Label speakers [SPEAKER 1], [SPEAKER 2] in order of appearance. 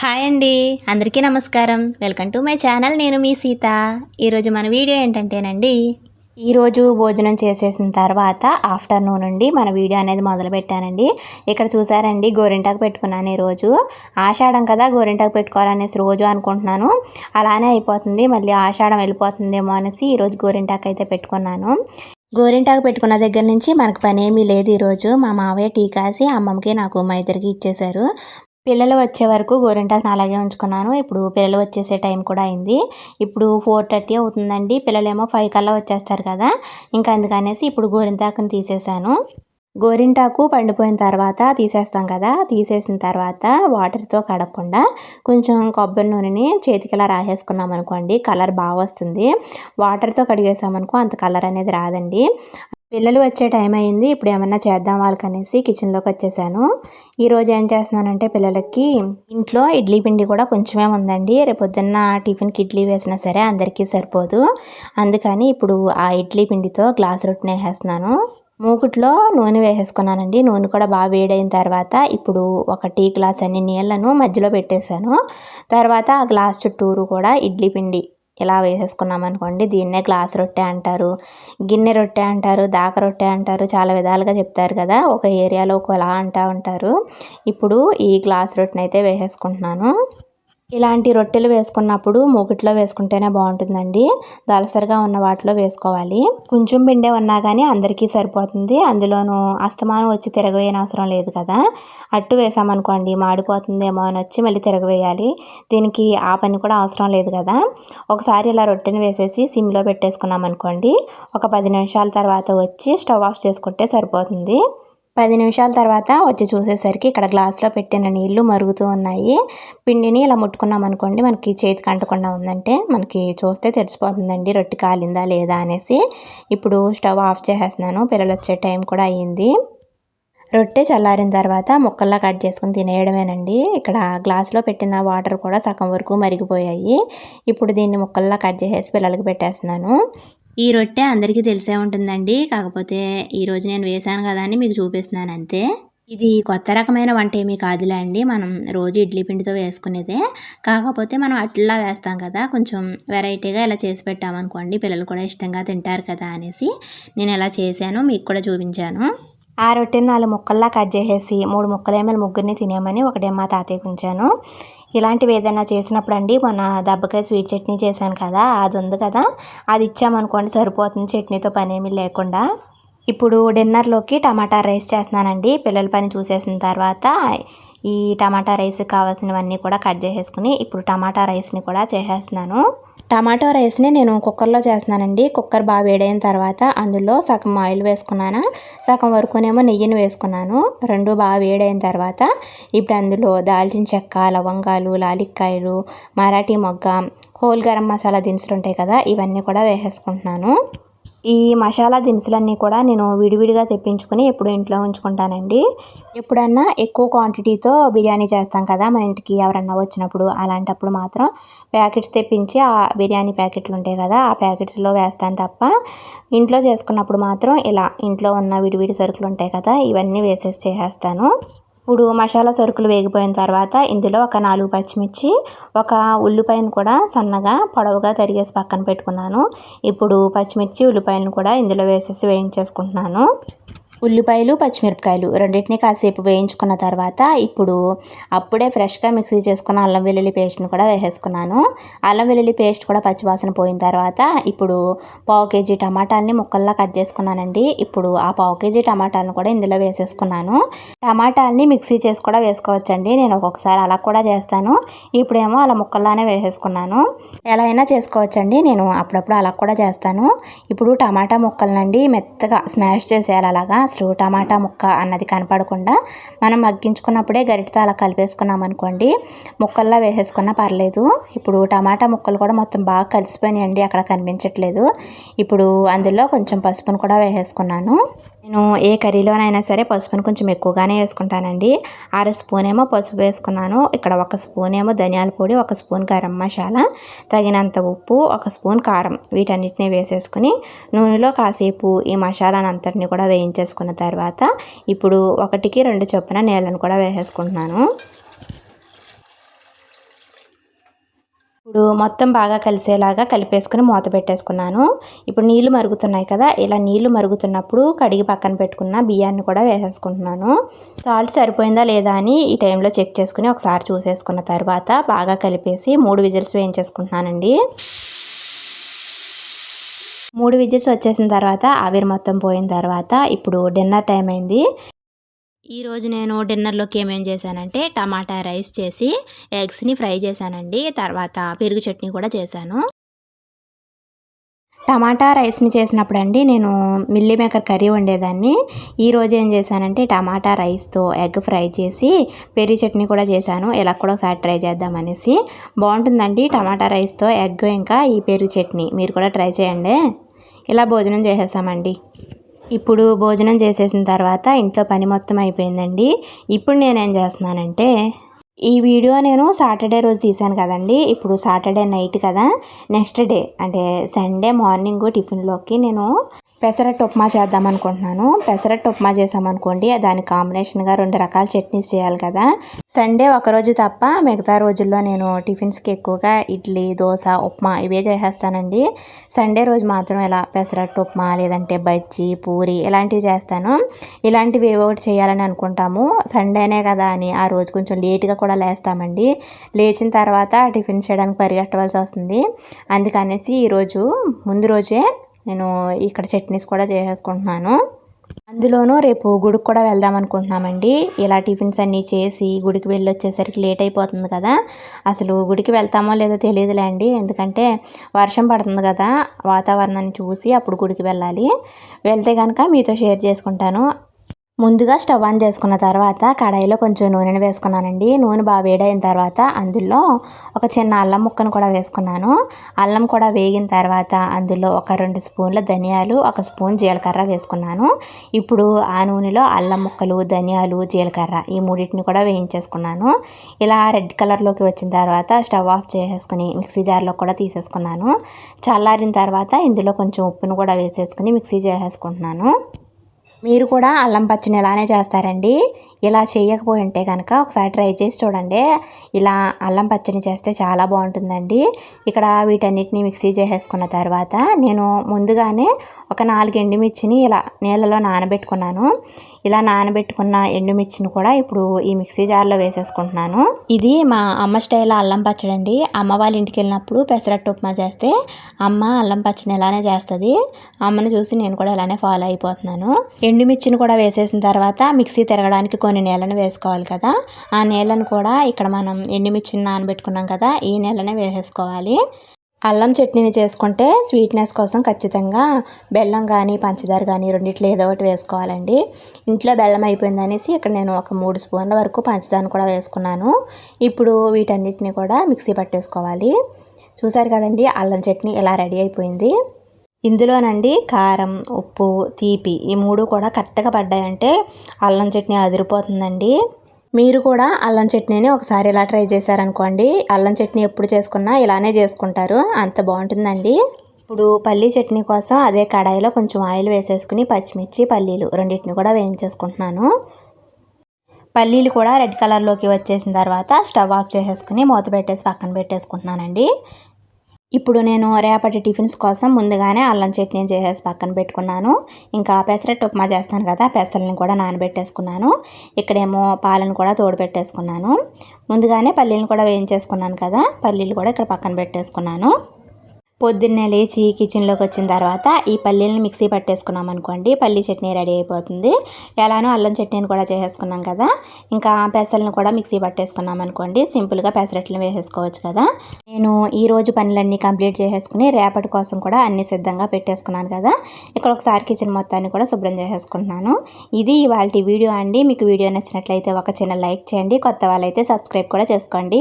[SPEAKER 1] Hi అండి. అందరికీ నమస్కారం. Welcome to my channel. నేను మీ సీత. ఈరోజు మన వీడియో ఏంటంటేనండి ఈరోజు భోజనం చేసేసిన తర్వాత ఆఫ్టర్నూన్ నుండి మన వీడియో అనేది మొదలు పెట్టానండి ఇక్కడ చూసారండి గోరింటాకు పెట్టుకున్నాను ఈరోజు. ఆషాఢం కదా గోరింటాకు పెట్టుకోవాలనేసి రోజు అనుకుంటున్నాను. అలానే అయిపోతుంది మళ్ళీ ఆషాఢం వెళ్ళిపోతుందేమో అనేసి ఈరోజు గోరింటాకు అయితే పెట్టుకున్నాను. గోరింటాకు పెట్టుకున్న దగ్గర నుంచి మనకు పని ఏమీ లేదు ఈరోజు. మా మావయ్య టీ కాసి అమ్మమ్మకి నాకు మా ఇద్దరికి ఇచ్చేశారు. పిల్లలు వచ్చే వరకు గోరింటాకుని అలాగే ఉంచుకున్నాను. ఇప్పుడు పిల్లలు వచ్చేసే టైం కూడా అయింది. ఇప్పుడు ఫోర్ థర్టీ అవుతుందండి. పిల్లలేమో ఫైవ్ కల్లా వచ్చేస్తారు కదా. ఇంకా అందుకనేసి ఇప్పుడు గోరింటాకుని తీసేసాను గోరింటాకు పండిపోయిన తర్వాత తీసేస్తాం కదా. తీసేసిన తర్వాత వాటర్తో కడగకుండా కొంచెం కొబ్బరి నూనెని చేతికి ఇలా రాసేసుకున్నాం అనుకోండి కలర్ బాగా వస్తుంది. వాటర్తో కడిగేసామనుకో అంత కలర్ అనేది రాదండి. పిల్లలు వచ్చే టైం అయింది. ఇప్పుడు ఏమన్నా చేద్దాం వాళ్ళకనేసి కిచెన్లోకి వచ్చేసాను. ఈరోజు ఏం చేస్తున్నానంటే పిల్లలకి ఇంట్లో ఇడ్లీ పిండి కూడా కొంచెమే ఉందండి. రేపొద్దున్న టిఫిన్కి ఇడ్లీ వేసినా సరే అందరికీ సరిపోదు. అందుకని ఇప్పుడు ఆ ఇడ్లీ పిండితో గ్లాస్ రొట్టెని వేసేస్తున్నాను మూకుట్లో నూనె వేసేసుకున్నానండి. నూనె కూడా బాగా వేడైన తర్వాత ఇప్పుడు ఒక టీ గ్లాస్ అన్ని నీళ్ళను మధ్యలో పెట్టేశాను. తర్వాత ఆ గ్లాస్ చుట్టూరు కూడా ఇడ్లీ పిండి ఇలా వేసేసుకున్నాం అనుకోండి దీన్నే గ్లాస్ రొట్టె అంటారు గిన్నె రొట్టె అంటారు దాక రొట్టె అంటారు చాలా విధాలుగా చెప్తారు కదా ఒక ఏరియాలో ఒకలా అంటూ ఉంటారు. ఇప్పుడు ఈ గ్లాస్ రొట్టెని అయితే వేసేసుకుంటున్నాను. ఇలాంటి రొట్టెలు వేసుకున్నప్పుడు మూకిట్లో వేసుకుంటేనే బాగుంటుందండి. దలసరిగా ఉన్న వాటిలో వేసుకోవాలి. కొంచెం పిండే ఉన్నా కానీ అందరికీ సరిపోతుంది. అందులోనూ అస్తమానం వచ్చి తిరగవేయని అవసరం లేదు కదా. అట్టు వేసామనుకోండి మాడిపోతుందేమో అని వచ్చి మళ్ళీ తిరగవేయాలి. దీనికి ఆ పని కూడా అవసరం లేదు కదా. ఒకసారి ఇలా రొట్టెని వేసేసి సిమ్లో పెట్టేసుకున్నాం అనుకోండి ఒక పది నిమిషాల తర్వాత వచ్చి స్టవ్ ఆఫ్ చేసుకుంటే సరిపోతుంది. పది నిమిషాల తర్వాత వచ్చి చూసేసరికి ఇక్కడ గ్లాస్లో పెట్టిన నీళ్ళు మరుగుతూ ఉన్నాయి. పిండిని ఇలా ముట్టుకున్నాం అనుకోండి మనకి చేతికి అంటకుండా ఉందంటే మనకి చూస్తే తెలిసిపోతుందండి రొట్టె కాలిందా లేదా అనేసి. ఇప్పుడు స్టవ్ ఆఫ్ చేసేస్తున్నాను పిల్లలు వచ్చే టైం కూడా అయ్యింది. రొట్టె చల్లారిన తర్వాత ముక్కల్లా కట్ చేసుకుని తినేయడమేనండి. ఇక్కడ గ్లాస్లో పెట్టిన వాటర్ కూడా సగం వరకు మరిగిపోయాయి. ఇప్పుడు దీన్ని ముక్కల్లా కట్ చేసేసి పిల్లలకి పెట్టేస్తున్నాను. ఈ రొట్టె అందరికీ తెలిసే ఉంటుందండి. కాకపోతే ఈరోజు నేను వేశాను కదా అని మీకు చూపిస్తున్నాను అంతే. ఇది కొత్త రకమైన వంట ఏమీ కాదులే అండి. మనం రోజు ఇడ్లీ పిండితో వేసుకునేదే. కాకపోతే మనం అట్లా వేస్తాం కదా. కొంచెం వెరైటీగా ఇలా చేసి పెట్టామనుకోండి పిల్లలు కూడా ఇష్టంగా తింటారు కదా అనేసి నేను ఎలా చేశాను మీకు కూడా చూపించాను. ఆ రొట్టెని నాలుగు ముక్కల్లా కట్ చేసేసి మూడు ముక్కలేమో ముగ్గురిని తినేమని ఒకటే మా తాతయ్యకు ఉంచాను. ఇలాంటివి ఏదైనా చేసినప్పుడు అండి మన దెబ్బకాయ స్వీట్ చట్నీ చేశాను కదా అది ఉంది కదా అది ఇచ్చామనుకోండి సరిపోతుంది చట్నీతో పని ఏమీ లేకుండా. ఇప్పుడు డిన్నర్లోకి టమాటా రైస్ చేస్తున్నానండి. పిల్లల పని చూసేసిన తర్వాత ఈ టమాటా రైస్ కావాల్సినవన్నీ కూడా కట్ చేసేసుకుని ఇప్పుడు టమాటా రైస్ని కూడా చేసేస్తున్నాను. టమాటో రైస్ని నేను కుక్కర్లో చేస్తున్నానండి. కుక్కర్ బాగా వేడైన తర్వాత అందులో సగం ఆయిల్ వేసుకున్నాను. సగం వరకునేమో నెయ్యిని వేసుకున్నాను. రెండు బాగా వేడైన తర్వాత ఇప్పుడు అందులో దాల్చిన చెక్క లవంగాలు లాలిక్కాయలు మరాఠీ మొగ్గ హోల్ గరం మసాలా దినుసులు ఉంటాయి కదా ఇవన్నీ కూడా వేసేసుకుంటున్నాను. ఈ మసాలా దినుసులన్నీ కూడా నేను విడివిడిగా తెప్పించుకొని ఎప్పుడు ఇంట్లో ఉంచుకుంటానండి. ఎప్పుడన్నా ఎక్కువ క్వాంటిటీతో బిర్యానీ చేస్తాం కదా మన ఇంటికి ఎవరన్నా వచ్చినప్పుడు అలాంటప్పుడు మాత్రం ప్యాకెట్స్ తెప్పించి ఆ బిర్యానీ ప్యాకెట్లు ఉంటాయి కదా ఆ ప్యాకెట్స్లో వేస్తాను తప్ప ఇంట్లో చేసుకున్నప్పుడు మాత్రం ఇలా ఇంట్లో ఉన్న విడివిడి సరుకులు ఉంటాయి కదా ఇవన్నీ వేసేసి చేసేస్తాను. ఇప్పుడు మసాలా సరుకులు వేగిపోయిన తర్వాత ఇందులో ఒక నాలుగు పచ్చిమిర్చి ఒక ఉల్లిపాయను కూడా సన్నగా పొడవుగా తరిగేసి పక్కన పెట్టుకున్నాను. ఇప్పుడు పచ్చిమిర్చి ఉల్లిపాయలను కూడా ఇందులో వేసేసి వేయించేసుకుంటున్నాను. ఉల్లిపాయలు పచ్చిమిరపకాయలు రెండింటిని కాసేపు వేయించుకున్న తర్వాత ఇప్పుడు అప్పుడే ఫ్రెష్గా మిక్సీ చేసుకున్న అల్లం వెల్లుల్లి పేస్ట్ని కూడా వేసేసుకున్నాను. అల్లం వెల్లుల్లి పేస్ట్ కూడా పచ్చివాసన పోయిన తర్వాత ఇప్పుడు పావు కేజీ టమాటాలని ముక్కల్లా కట్ చేసుకున్నానండి. ఇప్పుడు ఆ పావు కేజీ టమాటాలను కూడా ఇందులో వేసేసుకున్నాను. టమాటాలని మిక్సీ చేసి కూడా వేసుకోవచ్చండి. నేను ఒక్కొక్కసారి అలా కూడా చేస్తాను. ఇప్పుడేమో అలా ముక్కల్లానే వేసేసుకున్నాను. ఎలా అయినా చేసుకోవచ్చండి. నేను అప్పుడప్పుడు అలా కూడా చేస్తాను. ఇప్పుడు టమాటా ముక్కలనండి మెత్తగా స్మాష్ చేసేయాలి అలాగా. అసలు టమాటా ముక్క అన్నది కనపడకుండా మనం మగ్గించుకున్నప్పుడే గరిటతో అలా కలిపేసుకున్నాం అనుకోండి ముక్కల్లా వేసేసుకున్నా పర్లేదు. ఇప్పుడు టమాటా ముక్కలు కూడా మొత్తం బాగా కలిసిపోయినాయండి అక్కడ కనిపించట్లేదు. ఇప్పుడు అందులో కొంచెం పసుపును కూడా వేసేసుకున్నాను. నేను ఏ కర్రీలోనైనా సరే పసుపును కొంచెం ఎక్కువగానే వేసుకుంటానండి. అర స్పూన్ ఏమో పసుపు వేసుకున్నాను. ఇక్కడ ఒక స్పూన్ ఏమో ధనియాల పొడి ఒక స్పూన్ గరం మసాలా తగినంత ఉప్పు ఒక స్పూన్ కారం వీటన్నిటిని వేసేసుకుని నూనెలో కాసేపు ఈ మసాలాను అంతటిని కూడా వేసుకున్న తర్వాత ఇప్పుడు ఒకటికి రెండు చొప్పున నీళ్ళను కూడా వేసేసుకుంటున్నాను. ఇప్పుడు మొత్తం బాగా కలిసేలాగా కలిపేసుకుని మూత పెట్టేసుకున్నాను. ఇప్పుడు నీళ్ళు మరుగుతున్నాయి కదా ఇలా నీళ్ళు మరుగుతున్నప్పుడు కడిగి పక్కన పెట్టుకున్న బియ్యాన్ని కూడా వేసేసుకుంటున్నాను. సాల్ట్ సరిపోయిందా లేదా అని ఈ టైంలో చెక్ చేసుకుని ఒకసారి చూసేసుకున్న తర్వాత బాగా కలిపేసి మూడు విజిల్స్ వేయించేసుకుంటున్నానండి. మూడు విజిల్స్ వచ్చేసిన తర్వాత ఆవిరి మొత్తం పోయిన తర్వాత ఇప్పుడు డిన్నర్ టైం అయింది. ఈరోజు నేను డిన్నర్లోకి ఏమేం చేశానంటే టమాటా రైస్ చేసి ఎగ్స్ని ఫ్రై చేశానండి. తర్వాత పెరుగు చట్నీ కూడా చేశాను. టమాటా రైస్ని చేసినప్పుడు అండి నేను మిల్లీ మేకర్ కర్రీ వండేదాన్ని. ఈరోజు ఏం చేశానంటే టమాటా రైస్తో ఎగ్ ఫ్రై చేసి పెరి చట్నీ కూడా చేశాను. ఇలా కూడా ఒకసారి ట్రై చేద్దామనేసి బాగుంటుందండి టమాటా రైస్తో ఎగ్ ఇంకా ఈ పెరి చట్నీ. మీరు కూడా ట్రై చేయండి. ఇలా భోజనం చేసేసామండి. ఇప్పుడు భోజనం చేసేసిన తర్వాత ఇంట్లో పని మొత్తం అయిపోయిందండి. ఇప్పుడు నేనేం చేస్తున్నానంటే ఈ వీడియో నేను సాటర్డే రోజు తీశాను కదండి. ఇప్పుడు సాటర్డే నైట్ కదా. నెక్స్ట్ డే అంటే సండే మార్నింగ్ టిఫిన్లోకి నేను పెసరట్టు ఉప్మా చేద్దాం అనుకుంటున్నాను. పెసరట్టు ఉప్మా చేసామనుకోండి దాని కాంబినేషన్గా రెండు రకాల చట్నీస్ చేయాలి కదా. సండే ఒకరోజు తప్ప మిగతా రోజుల్లో నేను టిఫిన్స్కి ఎక్కువగా ఇడ్లీ దోశ ఉప్మా ఇవే చేసేస్తానండి. సండే రోజు మాత్రం ఇలా పెసరట్టు ఉప్మా లేదంటే బజ్జీ పూరి ఇలాంటివి చేస్తాను. ఇలాంటివి ఏవో ఒకటి చేయాలని అనుకుంటాము. సండేనే కదా అని ఆ రోజు కొంచెం లేట్గా కూడా లేస్తామండి. లేచిన తర్వాత టిఫిన్ చేయడానికి పరిగెట్టవలసి వస్తుంది. అందుకనేసి ఈరోజు ముందు రోజే నేను ఇక్కడ చట్నీస్ కూడా చేసేసుకుంటున్నాను. అందులోనూ రేపు గుడికి కూడా వెళ్దాం అనుకుంటున్నామండి. ఇలా టిఫిన్స్ అన్నీ చేసి గుడికి వెళ్ళి వచ్చేసరికి లేట్ అయిపోతుంది కదా. అసలు గుడికి వెళ్తామో లేదో తెలియదులే అండి ఎందుకంటే వర్షం పడుతుంది కదా. వాతావరణాన్ని చూసి అప్పుడు గుడికి వెళ్ళాలి. వెళ్తే కనుక మీతో షేర్ చేసుకుంటాను. ముందుగా స్టవ్ ఆన్ చేసుకున్న తర్వాత కడాయిలో కొంచెం నూనెను వేసుకున్నానండి. నూనె బాగా వేడైన తర్వాత అందులో ఒక చిన్న అల్లం ముక్కను కూడా వేసుకున్నాను. అల్లం కూడా వేగిన తర్వాత అందులో ఒక రెండు స్పూన్ల ధనియాలు ఒక స్పూన్ జీలకర్ర వేసుకున్నాను. ఇప్పుడు ఆ నూనెలో అల్లం ముక్కలు ధనియాలు జీలకర్ర ఈ మూడింటిని కూడా వేయించేసుకున్నాను. ఇలా రెడ్ కలర్లోకి వచ్చిన తర్వాత స్టవ్ ఆఫ్ చేసేసుకుని మిక్సీ జార్లో కూడా తీసేసుకున్నాను. చల్లారిన తర్వాత ఇందులో కొంచెం ఉప్పును కూడా వేసేసుకుని మిక్సీ చేసేసుకుంటున్నాను. మీరు కూడా అల్లం పచ్చని ఇలానే చేస్తారండి. ఇలా చేయకపోయి ఉంటే కనుక ఒకసారి ట్రై చేసి చూడండి. ఇలా అల్లం పచ్చడి చేస్తే చాలా బాగుంటుందండి. ఇక్కడ వీటన్నిటిని మిక్సీ చేసేసుకున్న తర్వాత నేను ముందుగానే ఒక నాలుగు ఎండుమిర్చిని ఇలా నీళ్ళలో నానబెట్టుకున్నాను. ఇలా నానబెట్టుకున్న ఎండుమిర్చిని కూడా ఇప్పుడు ఈ మిక్సీ జార్లో వేసేసుకుంటున్నాను. ఇది మా అమ్మ స్టైల్ అల్లం పచ్చడి అండి అమ్మ వాళ్ళ ఇంటికి వెళ్ళినప్పుడు పెసరట్టు ఉప్మా చేస్తే అమ్మ అల్లం పచ్చడి ఇలానే చేస్తుంది. అమ్మని చూసి నేను కూడా ఇలానే ఫాలో అయిపోతున్నాను. ఎండుమిర్చిని కూడా వేసేసిన తర్వాత మిక్సీ తిరగడానికి కొన్ని నీళ్ళని వేసుకోవాలి కదా. ఆ నీళ్ళని కూడా ఇక్కడ మనం ఎండుమిర్చిని నానబెట్టుకున్నాం కదా ఈ నీళ్ళనే వేసేసుకోవాలి. అల్లం చట్నీని చేసుకుంటే స్వీట్నెస్ కోసం ఖచ్చితంగా బెల్లం కానీ పంచదార కానీ రెండిట్లో ఏదో ఒకటి వేసుకోవాలండి. ఇంట్లో బెల్లం అయిపోయింది అనేసి ఇక్కడ నేను ఒక మూడు స్పూన్ల వరకు పంచదారను కూడా వేసుకున్నాను. ఇప్పుడు వీటన్నిటిని కూడా మిక్సీ పట్టేసుకోవాలి. చూసారు కదండి అల్లం చట్నీ ఇలా రెడీ అయిపోయింది. ఇందులోనండి కారం ఉప్పు తీపి ఈ మూడు కూడా కరెక్ట్గా పడ్డాయంటే అల్లం చట్నీ అదిరిపోతుందండి. మీరు కూడా అల్లం చట్నీని ఒకసారి ఇలా ట్రై చేశారనుకోండి. అల్లం చట్నీ ఎప్పుడు చేసుకున్నా ఇలానే చేసుకుంటారు. అంత బాగుంటుందండి. ఇప్పుడు పల్లీ చట్నీ కోసం అదే కడాయిలో కొంచెం ఆయిల్ వేసేసుకుని పచ్చిమిర్చి పల్లీలు రెండింటిని కూడా వేయించేసుకుంటున్నాను. పల్లీలు కూడా రెడ్ కలర్లోకి వచ్చేసిన తర్వాత స్టవ్ ఆఫ్ చేసేసుకుని మూత పెట్టేసి పక్కన పెట్టేసుకుంటున్నానండి. ఇప్పుడు నేను రేపటి టిఫిన్స్ కోసం ముందుగానే అల్లం చట్నీ చేసేసి పక్కన పెట్టుకున్నాను. ఇంకా పెసరట్టు ఉప్మా చేస్తాను కదా పెసరని కూడా నానబెట్టేసుకున్నాను. ఇక్కడేమో పాలను కూడా తోడు పెట్టేసుకున్నాను ముందుగానే పల్లీలను కూడా వేయించేసుకున్నాను కదా పల్లీలు కూడా ఇక్కడ పక్కన పెట్టేసుకున్నాను. పొద్దున్నే లేచి కిచెన్లోకి వచ్చిన తర్వాత ఈ పల్లీలను మిక్సీ పట్టేసుకున్నాం అనుకోండి. పల్లీ చట్నీ రెడీ అయిపోతుంది. ఎలానో అల్లం చట్నీని కూడా చేసేసుకున్నాం కదా. ఇంకా పెసలను కూడా మిక్సీ పట్టేసుకున్నాం అనుకోండి. సింపుల్గా పెసరట్లను వేసేసుకోవచ్చు కదా. నేను ఈ రోజు పనులన్నీ కంప్లీట్ చేసేసుకుని రేపటి కోసం కూడా అన్ని సిద్ధంగా పెట్టేసుకున్నాను కదా. ఇక్కడ ఒకసారి కిచెన్ మొత్తాన్ని కూడా శుభ్రం చేసేసుకుంటున్నాను. ఇది ఇవాళ వీడియో అండి. మీకు వీడియో నచ్చినట్లయితే ఒక చిన్న లైక్ చేయండి. కొత్త వాళ్ళైతే సబ్స్క్రైబ్ కూడా చేసుకోండి.